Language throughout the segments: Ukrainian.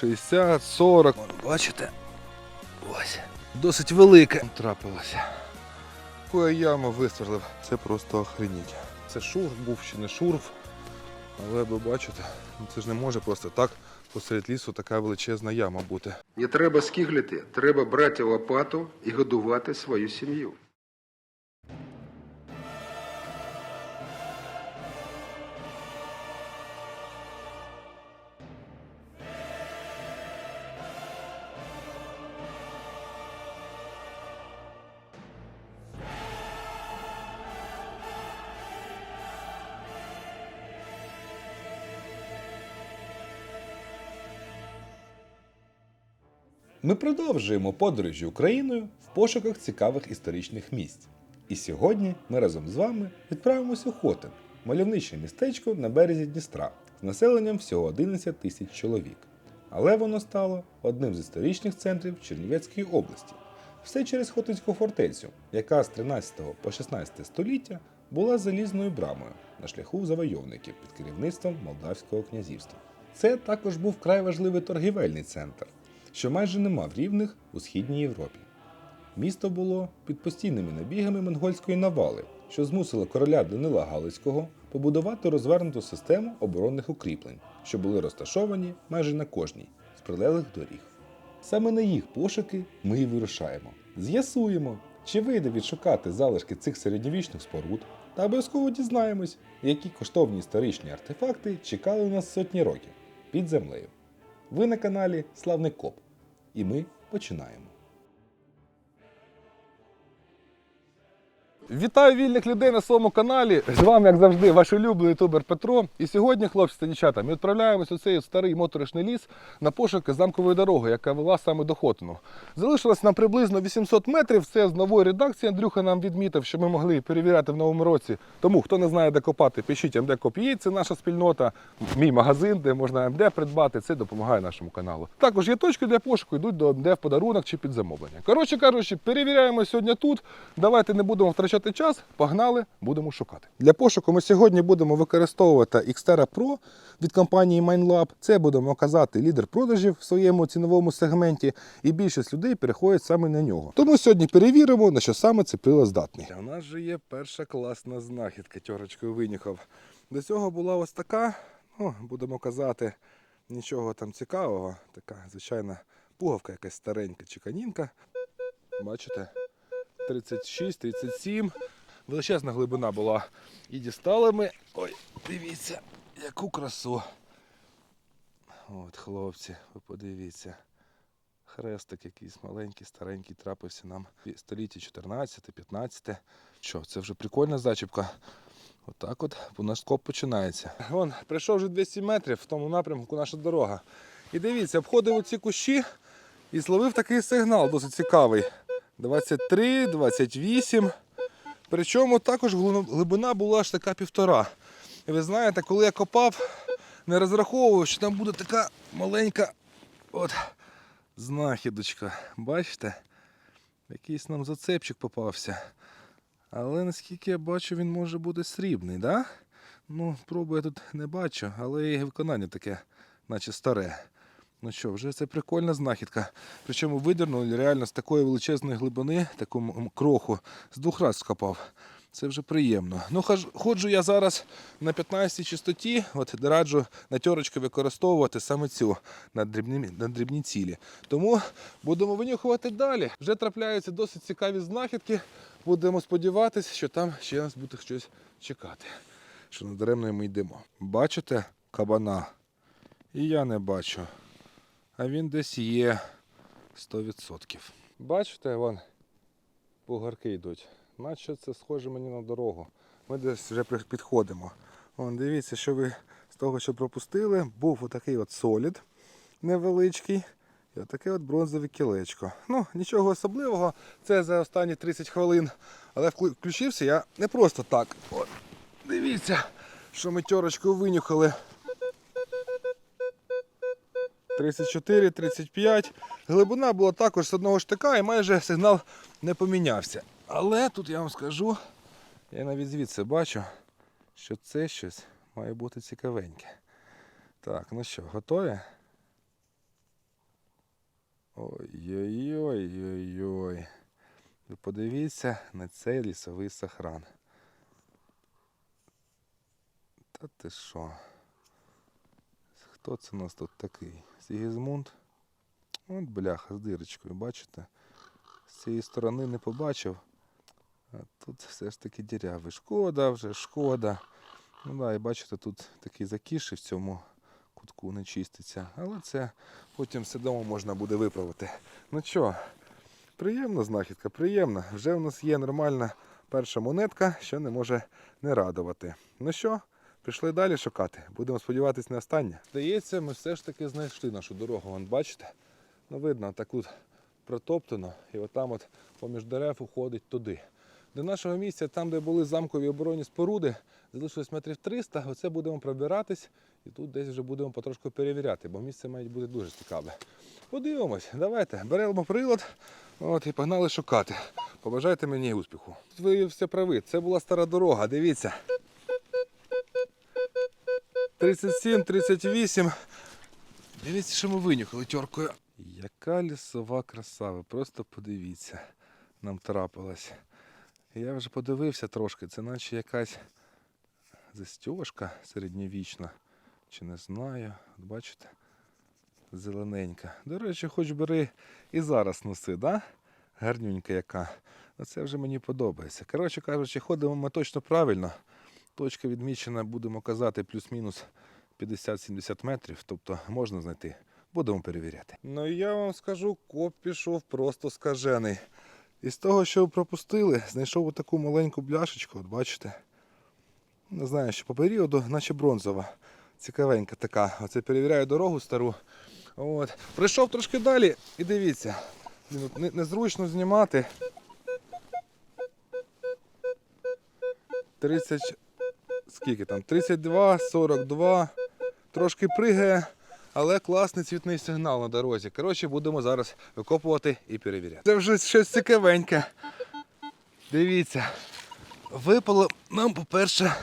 60, 40. Вон, бачите? Ось. Досить велике трапилося. Яку яму висверлив. Це просто охреніть. Це шурф був чи не шурф. Але ви бачите, ну це ж не може просто так посеред лісу така величезна яма бути. Не треба скиглити, треба брати лопату і годувати свою сім'ю. Ми продовжуємо подорожі Україною в пошуках цікавих історичних місць. І сьогодні ми разом з вами відправимось у Хотин, мальовниче містечко на березі Дністра з населенням всього 11 тисяч чоловік. Але воно стало одним з історичних центрів Чернівецької області. Все через Хотинську фортецю, яка з 13 по 16 століття була залізною брамою на шляху завойовників під керівництвом Молдавського князівства. Це також був вкрай важливий торгівельний центр, що майже не мав рівних у східній Європі. Місто було під постійними набігами монгольської навали, що змусило короля Данила Галицького побудувати розвернуту систему оборонних укріплень, що були розташовані майже на кожній з прилеглих доріг. Саме на їх пошуки ми і вирушаємо. З'ясуємо, чи вийде відшукати залишки цих середньовічних споруд, та обов'язково дізнаємось, які коштовні історичні артефакти чекали нас сотні років під землею. Ви на каналі Славний Коп. І ми починаємо. Вітаю вільних людей на своєму каналі. З вами, як завжди, ваш улюблений ютубер Петро. І сьогодні, хлопці та дівчата, ми відправляємось у цей старий моторошний ліс на пошуки замкової дороги, яка вела саме до Хотину. Залишилось нам приблизно 800 метрів. Це з нової редакції. Андрюха нам відмітив, що ми могли перевіряти в новому році. Тому хто не знає, де копати, пишіть МД Коп'є. Це наша спільнота, мій магазин, де можна МД придбати. Це допомагає нашому каналу. Також є точки для пошуку, йдуть до МД в подарунок чи під замовлення. Коротше кажучи, перевіряємо сьогодні тут. Давайте не будемо втрачати час. Погнали, будемо шукати. Для пошуку ми сьогодні будемо використовувати Xterra Pro від компанії MineLab. Це будемо казати лідер продажів в своєму ціновому сегменті, і більшість людей переходять саме на нього. Тому сьогодні перевіримо, на що саме цей прилад здатний. У нас же є перша класна знахідка, тьорочкою винюхав. До цього була ось така, ну, будемо казати, нічого там цікавого. Така звичайна пуговка якась старенька чи канінка. Бачите? 36, 37. Величезна глибина була. І дістали ми. Ой, дивіться, яку красу. От, хлопці, ви подивіться. Хрестик якийсь маленький, старенький трапився нам в столітті 14-15. Що, це вже прикольна зачіпка. Отак от у нас коп починається. Вон, прийшов вже 200 метрів в тому напрямку наша дорога. І дивіться, обходив оці кущі і зловив такий сигнал, досить цікавий. 23, 28. Причому також глибина- була аж така півтора. І ви знаєте, коли я копав, не розраховував, що там буде така маленька от, знахідочка. Бачите? Якийсь нам зацепчик попався. Але наскільки я бачу, він може бути срібний, да? Ну, пробу я тут не бачу, але і виконання таке, наче старе. Ну що, вже це прикольна знахідка. Причому видернули реально з такої величезної глибини, м- кроху, з двох разів скопав. Це вже приємно. Ну, ходжу я зараз на 15 частоті, от раджу на тьорочки використовувати саме цю на дрібні, на дрібні цілі. Тому будемо винюхувати далі. Вже трапляються досить цікаві знахідки. Будемо сподіватися, що там ще нас буде щось чекати. Що надаремно ми йдемо. Бачите кабана? І я не бачу. А він десь є 100%. Бачите, вон бугарки йдуть. Наче це схоже мені на дорогу. Ми десь вже підходимо. Вон, дивіться, що ви з того, що пропустили, був отакий от солід невеличкий. І отаке от бронзове кілечко. Ну, нічого особливого, це за останні 30 хвилин. Але вклю- включився я не просто так. От, дивіться, що ми тьорочкою винюхали. 34, 35. Глибина була також з одного штика і майже сигнал не помінявся. Але тут я вам скажу, я навіть звідси бачу, що це щось має бути цікавеньке. Так, ну що, готові? Ой-ой-ой-ой-ой. Ви подивіться на цей лісовий сохран. Та ти що? Хто це у нас тут такий? Сігізмунд? От бляха з дирочкою, бачите? З цієї сторони не побачив. А тут все ж таки дірявий. Шкода вже, шкода. Ну да, і бачите, тут такий закіший в цьому кутку не чиститься. Але це потім все дома можна буде виправити. Ну що, приємна знахідка, приємна. Вже в нас є нормальна перша монетка, що не може не радувати. Ну що, пішли далі шукати. Будемо сподіватися на останнє. Здається, ми все ж таки знайшли нашу дорогу. Вон, бачите? Ну, видно, так тут протоптано, і отам от поміж дерев уходить туди. До нашого місця, там, де були замкові оборонні споруди, залишилось метрів 300. Оце будемо пробиратись і тут десь вже будемо потрошку перевіряти, бо місце має бути дуже цікаве. Подивимось, давайте, беремо прилад от, і погнали шукати. Побажайте мені успіху. Ви все праві, це була стара дорога, дивіться. 37, 38. Дивіться, що ми винюхали тьоркою. Яка лісова краса, ви просто подивіться, нам трапилась. Я вже подивився трошки, це наче якась застіжка середньовічна. Чи не знаю, От бачите? Зелененька. До речі, хоч бери і зараз носи, да? Гарнюнька яка. Оце вже мені подобається. Коротше кажучи, ходимо ми точно правильно. Точка відмічена, будемо казати, плюс-мінус 50-70 метрів, тобто можна знайти. Будемо перевіряти. Ну я вам скажу, коп пішов просто скажений. Із того, що ви пропустили, знайшов таку маленьку бляшечку, от бачите. Не знаю, що по періоду, наче бронзова. Цікавенька така. Оце перевіряю дорогу стару. От. Прийшов трошки далі і дивіться. Незручно знімати. 30. Скільки там? 32, 42. Трошки пригає, але класний цвітний сигнал на дорозі. Коротше, будемо зараз викопувати і перевіряти. Це вже щось цікавеньке. Дивіться. Випало нам, по-перше,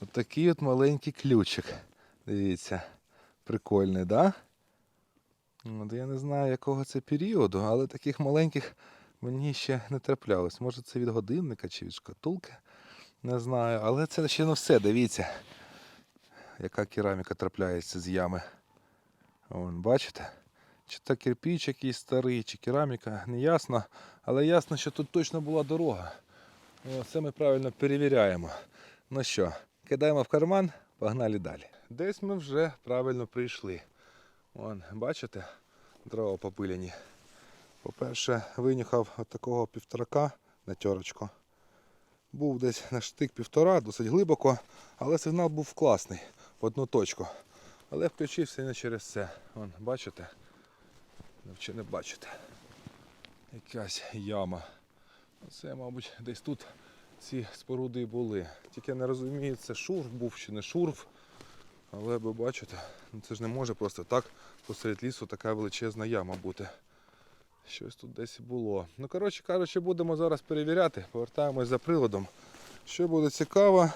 отакий от маленький ключик. Дивіться. Прикольний, да? От я не знаю, якого це періоду, але таких маленьких мені ще не траплялось. Може це від годинника чи від шкатулки. Не знаю, але це ще не все, дивіться. Яка кераміка трапляється з ями. Вон, бачите? Чи то кирпіч якийсь старий, чи кераміка, не ясно. Але ясно, що тут точно була дорога. Це ми правильно перевіряємо. Ну що, кидаємо в карман, погнали далі. Десь ми вже правильно прийшли. Вон, бачите, дрова попиляні. По-перше, винюхав от такого півторака на тьорочку. Був десь на штик півтора, досить глибоко, але сигнал був класний в одну точку. Але включився не через це. Вон, бачите? Ну, Чи не бачите? Якась яма. Оце, мабуть, десь тут ці споруди і були. Тільки не розумію, це шурф був чи не шурф. Але ви бачите, ну це ж не може просто так посеред лісу така величезна яма бути. Щось тут десь було. Ну, коротше кажучи, будемо зараз перевіряти. Повертаємось за приладом. Що буде цікаво,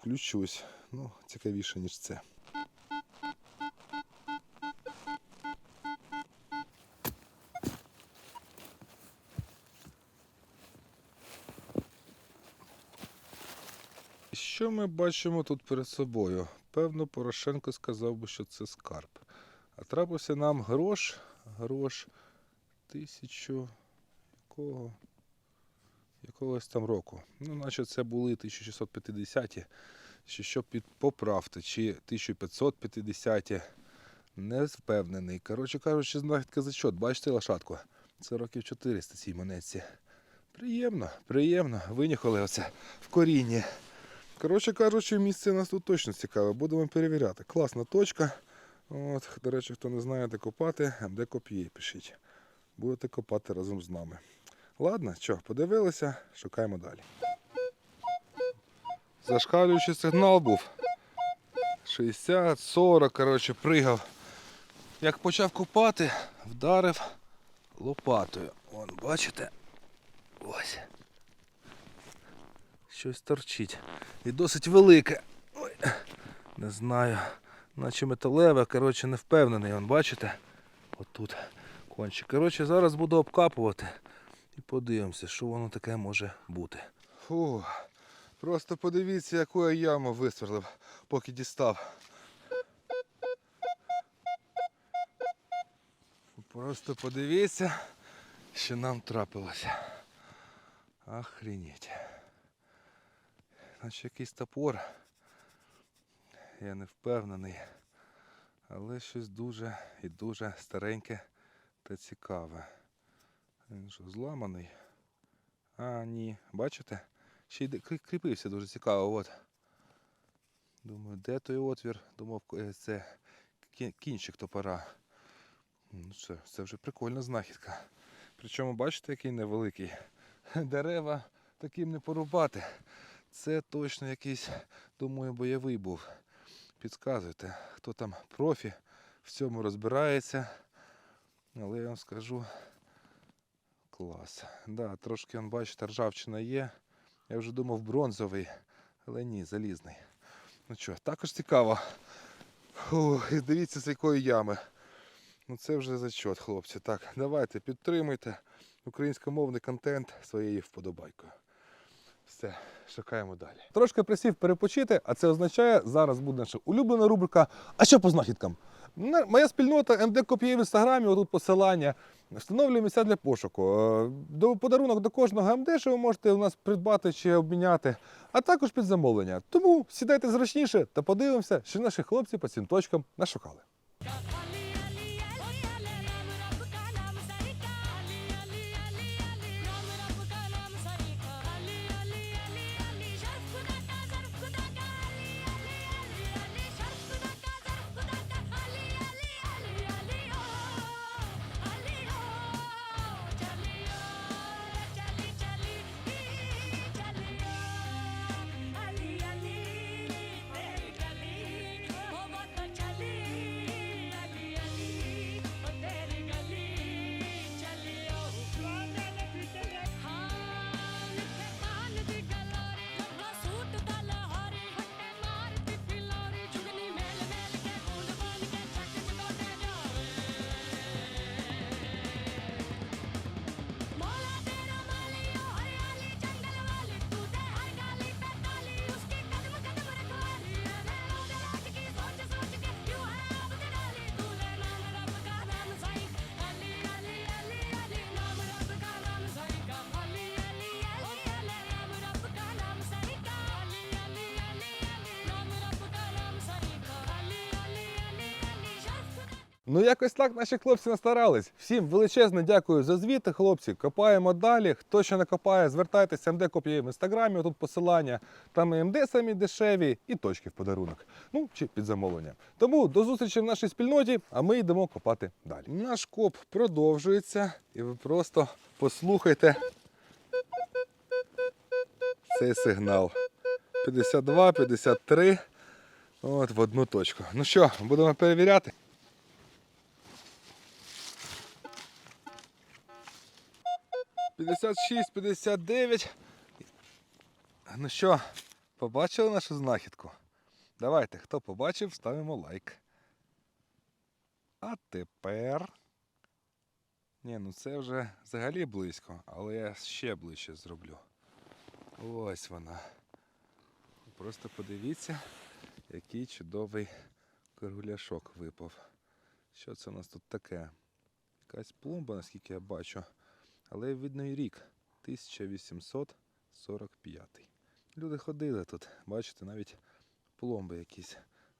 включусь. Ну, цікавіше, ніж це. Що ми бачимо тут перед собою? Певно, Порошенко сказав би, що це скарб. А трапився нам грош, грош тисячу якого? якогось там року. Ну, наче це були 1650-ті, чи що під поправте, чи 1550-ті. Не впевнений. Коротше кажучи, знахідка зачот. Бачите лошадку? Це років 400 цій монетці. Приємно, приємно. Винюхали оце в корінні. Коротше кажучи, місце у нас тут точно цікаве. Будемо перевіряти. Класна точка. От, до речі, хто не знає, де копати, де коп'є, пишіть. Будете копати разом з нами. Ладно, що, подивилися, шукаємо далі. Зашкалюючий сигнал був. 60, 40, коротше, пригав. Як почав копати, вдарив лопатою. Вон, бачите? Ось. Щось торчить. І досить велике. Ой, не знаю. Наче металеве, коротше, не впевнений. Вон, бачите? Отут кончик. Коротше, зараз буду обкапувати і подивимося, що воно таке може бути. Фу, просто подивіться, яку я яму висверлив, поки дістав. Просто подивіться, що нам трапилося. Охренеть. Наче якийсь топор. Я не впевнений. Але щось дуже і дуже стареньке та цікаве. Він що, зламаний? А, ні. Бачите? Ще й кріпився дуже цікаво. От. Думаю, де той отвір? Думав, е, це кінчик топора. Ну, це, це вже прикольна знахідка. Причому, бачите, який невеликий. Дерева таким не порубати. Це точно якийсь, думаю, бойовий був. Підказуйте, хто там профі в цьому розбирається. Але я вам скажу. Клас. Да, трошки, он, бачите, ржавчина є. Я вже думав бронзовий, але ні, залізний. Ну що, також цікаво. Фу, і дивіться, з якої ями. Ну це вже зачот, хлопці. Так, давайте підтримуйте українськомовний контент своєю вподобайкою. Все, шукаємо далі. Трошки присів перепочити, а це означає, зараз буде наша улюблена рубрика А що по знахідкам? Моя спільнота МД Копіє в інстаграмі, отут посилання. Встановлює місця для пошуку. Е, До подарунок до кожного МД, що ви можете у нас придбати чи обміняти, а також під замовлення. Тому сідайте зручніше та подивимося, що наші хлопці по цим точкам нашукали. Ну, якось так наші хлопці настарались. Всім величезне дякую за звіти, хлопці. Копаємо далі. Хто ще не копає, звертайтеся МД копіє в інстаграмі, тут посилання. Там і МД самі дешеві, і точки в подарунок. Ну, чи під замовлення. Тому до зустрічі в нашій спільноті, а ми йдемо копати далі. Наш коп продовжується, і ви просто послухайте цей сигнал. 52, 53. От в одну точку. Ну що, будемо перевіряти. П'ятдесят шість, п'ятдесят дев'ять. Ну що, побачили нашу знахідку? Давайте, хто побачив, ставимо лайк. А тепер. Ні, ну це вже взагалі близько, але я ще ближче зроблю. Ось вона. Просто подивіться, який чудовий кругляшок випав. Що це у нас тут таке? Якась пломба, наскільки я бачу. Але видно і рік 1845. Люди ходили тут, бачите, навіть пломби якісь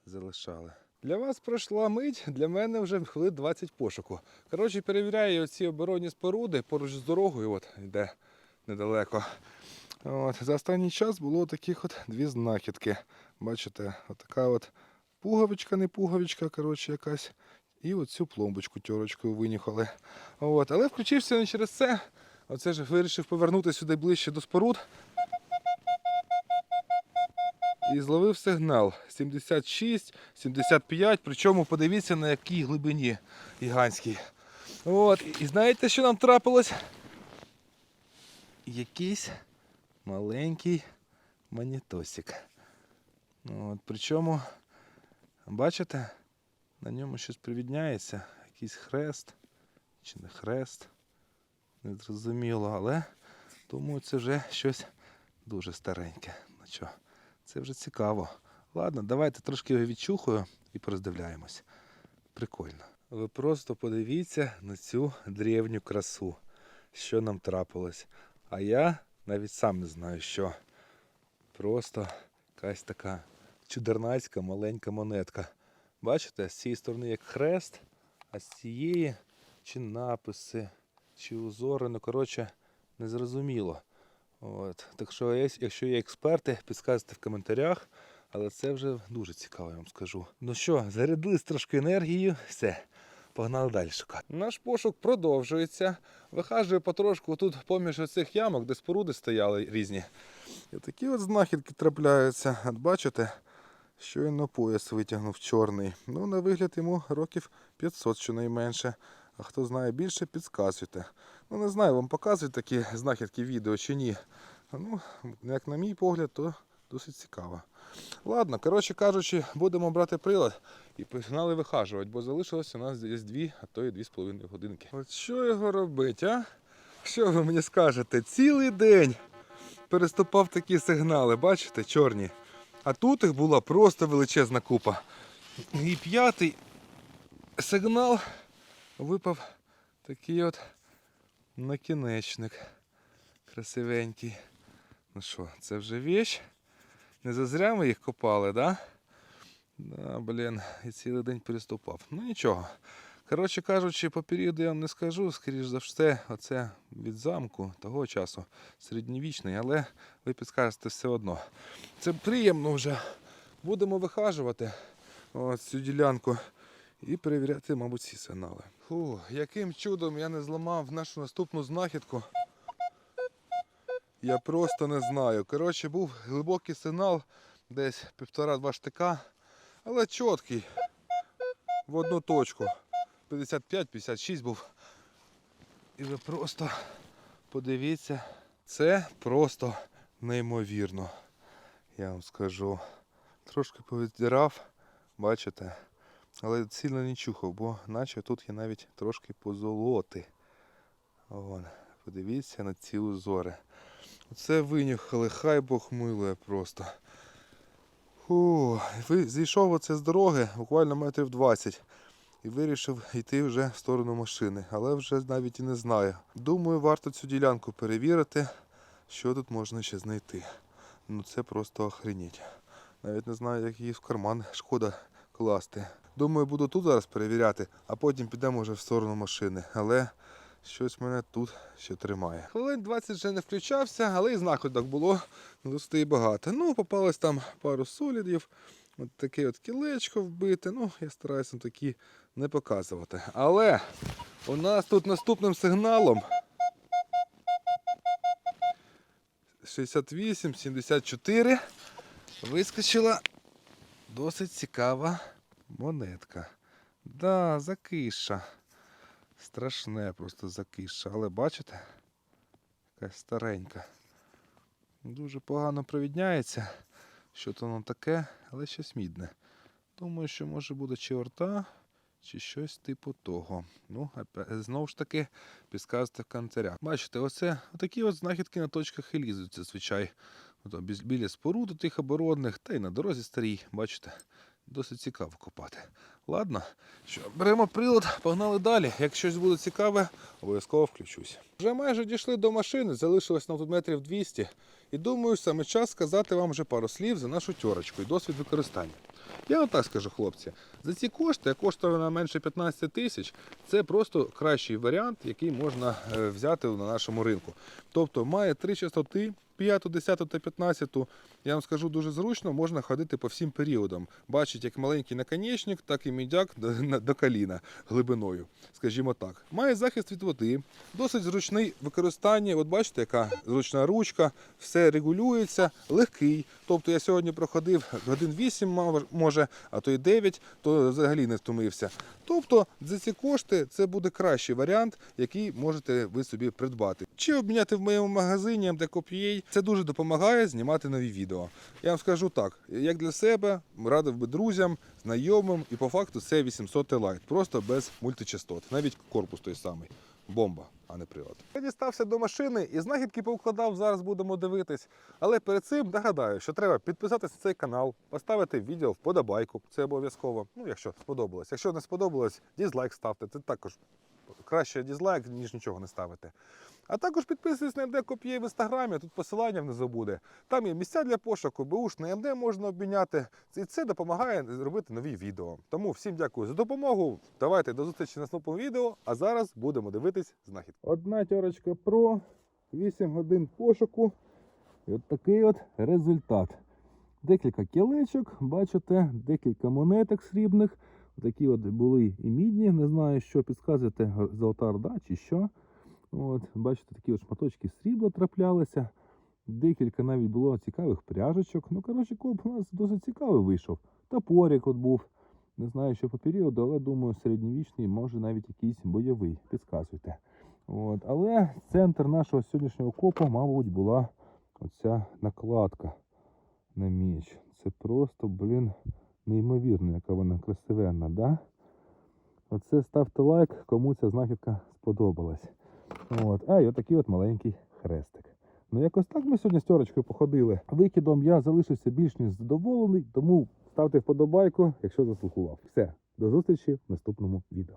залишали. Для вас пройшла мить, для мене вже хвилин 20 пошуку. Коротше, перевіряю оці оборонні споруди поруч з дорогою, от йде недалеко. От, за останній час було таких от дві знахідки. Бачите, отака от пуговичка, не пуговичка, коротше, якась. І оцю пломбочку тьорочкою винюхали. От, але включився не через це. Оце ж вирішив повернути сюди ближче до споруд. І зловив сигнал 76, 75, причому подивіться на якій глибині гігантській. От, і знаєте, що нам трапилось? Якийсь маленький монітосик. От, причому, бачите, на ньому щось привідняється, якийсь хрест чи не хрест. Не зрозуміло, але думаю, це вже щось дуже стареньке. Ну що, це вже цікаво. Ладно, давайте трошки його відчухаю і пороздивляємось. Прикольно. Ви просто подивіться на цю древню красу, що нам трапилось. А я навіть сам не знаю, що. Просто якась така чудернацька маленька монетка. Бачите, з цієї сторони як хрест, а з цієї чи написи, чи узори, ну коротше, незрозуміло. От. Так що, якщо є експерти, підказуйте в коментарях. Але це вже дуже цікаво, я вам скажу. Ну що, зарядились трошки енергією, все, погнали далі шукати. Наш пошук продовжується. Вихажує потрошку тут поміж оцих ямок, де споруди стояли різні. І такі от знахідки трапляються. От бачите, щойно пояс витягнув чорний. Ну, на вигляд йому років 500 щонайменше. А хто знає більше, підказуйте. Ну, не знаю, вам показують такі знахідки відео чи ні. Ну, як на мій погляд, то досить цікаво. Ладно, коротше кажучи, будемо брати прилад і починали вихажувати, бо залишилося у нас десь дві, а то і дві з половиною годинки. От що його робити, а? Що ви мені скажете? Цілий день переступав такі сигнали, бачите, чорні. А тут їх була просто величезна купа. І п'ятий сигнал випав такий от накінечник. Красивенький. Ну що, це вже вещь. Не зазря ми їх копали, да? Да, блін, і цілий день переступав. Ну нічого. Коротше кажучи, по періоду я вам не скажу, скоріш за все, оце від замку того часу середньовічний, але ви підскажете все одно. Це приємно вже. Будемо вихажувати цю ділянку і перевіряти, мабуть, ці сигнали. Фу, яким чудом я не зламав нашу наступну знахідку. Я просто не знаю. Коротше, був глибокий сигнал, десь півтора-два штика, але чіткий. В одну точку. 55-56 був. І ви просто подивіться, це просто неймовірно. Я вам скажу. Трошки повіддирав, бачите, але сильно не чухав, бо наче тут є навіть трошки позолоти. Вон, подивіться на ці узори. Оце винюхали, хай Бог милує просто. Фу, зійшов оце з дороги буквально метрів 20 і вирішив йти вже в сторону машини, але вже навіть і не знаю. Думаю, варто цю ділянку перевірити, що тут можна ще знайти. Ну це просто охреніть. Навіть не знаю, як її в карман шкода класти. Думаю, буду тут зараз перевіряти, а потім підемо вже в сторону машини. Але щось мене тут ще тримає. Хвилин 20 вже не включався, але і знаходок було досить багато. Ну, попалось там пару солідів, от таке от кілечко вбите. Ну, я стараюся такі не показувати. Але у нас тут наступним сигналом 68-74 вискочила досить цікава монетка. Да, закиша. Страшне просто закиша. Але бачите? Якась старенька. Дуже погано провідняється. Що то воно таке, але щось мідне. Думаю, що може буде чи орта, чи щось типу того. Ну, знову ж таки, підказуйте в коментарях. Бачите, оце такі от знахідки на точках і лізуть зазвичай. Біля споруд тих оборонних, та й на дорозі старій, бачите, досить цікаво копати. Ладно, що, беремо прилад, погнали далі. Як щось буде цікаве, обов'язково включусь. Вже майже дійшли до машини, залишилось нам тут метрів 200. І думаю, саме час сказати вам вже пару слів за нашу тьорочку і досвід використання. Я вам так скажу, хлопці, за ці кошти, а коштує вона менше 15 тисяч, це просто кращий варіант, який можна е, взяти на нашому ринку. Тобто має три частоти. 5, 10 та 15, я вам скажу дуже зручно, можна ходити по всім періодам. Бачить як маленький наконечник, так і мідяк до, коліна глибиною, скажімо так. Має захист від води, досить зручний в використанні. От бачите, яка зручна ручка, все регулюється, легкий. Тобто я сьогодні проходив годин 8, може, а то й 9, то взагалі не втомився. Тобто за ці кошти це буде кращий варіант, який можете ви собі придбати. Чи обміняти в моєму магазині МД Коп'єй. Це дуже допомагає знімати нові відео. Я вам скажу так: як для себе, радив би друзям, знайомим, і по факту це 800 Lite, просто без мультичастот. Навіть корпус той самий. Бомба, а не прилад. Я дістався до машини і знахідки поукладав. Зараз будемо дивитись. Але перед цим нагадаю, що треба підписатися на цей канал, поставити відео вподобайку. Це обов'язково. Ну, якщо сподобалось. Якщо не сподобалось, дізлайк ставте. Це також краще дізлайк, ніж нічого не ставити. А також підписуйтесь на МД Коп'є в інстаграмі, тут посилання внизу буде. Там є місця для пошуку, БУш на МД можна обміняти. І це допомагає робити нові відео. Тому всім дякую за допомогу. Давайте до зустрічі на наступному відео. А зараз будемо дивитись знахідку. Одна тьорочка Pro, 8 годин пошуку. І от такий от результат. Декілька кілечок, бачите, декілька монеток срібних. Такі от були і мідні, не знаю, що підказуєте, золота орда чи що. От, бачите, такі от шматочки срібла траплялися. Декілька навіть було цікавих пряжечок. Ну, коротше, коп у нас досить цікавий вийшов. Топорик от був. Не знаю, що по періоду, але думаю, середньовічний, може навіть якийсь бойовий. Підказуйте. От. Але центр нашого сьогоднішнього копу, мабуть, була оця накладка на меч. Це просто, блін, неймовірно, яка вона красивенна, да? Оце ставте лайк, кому ця знахідка сподобалась. От. А, і отакий от маленький хрестик. Ну, якось так ми сьогодні з тьорочкою походили. Викидом я залишився більш ніж задоволений, тому ставте вподобайку, якщо заслухував. Все, до зустрічі в наступному відео.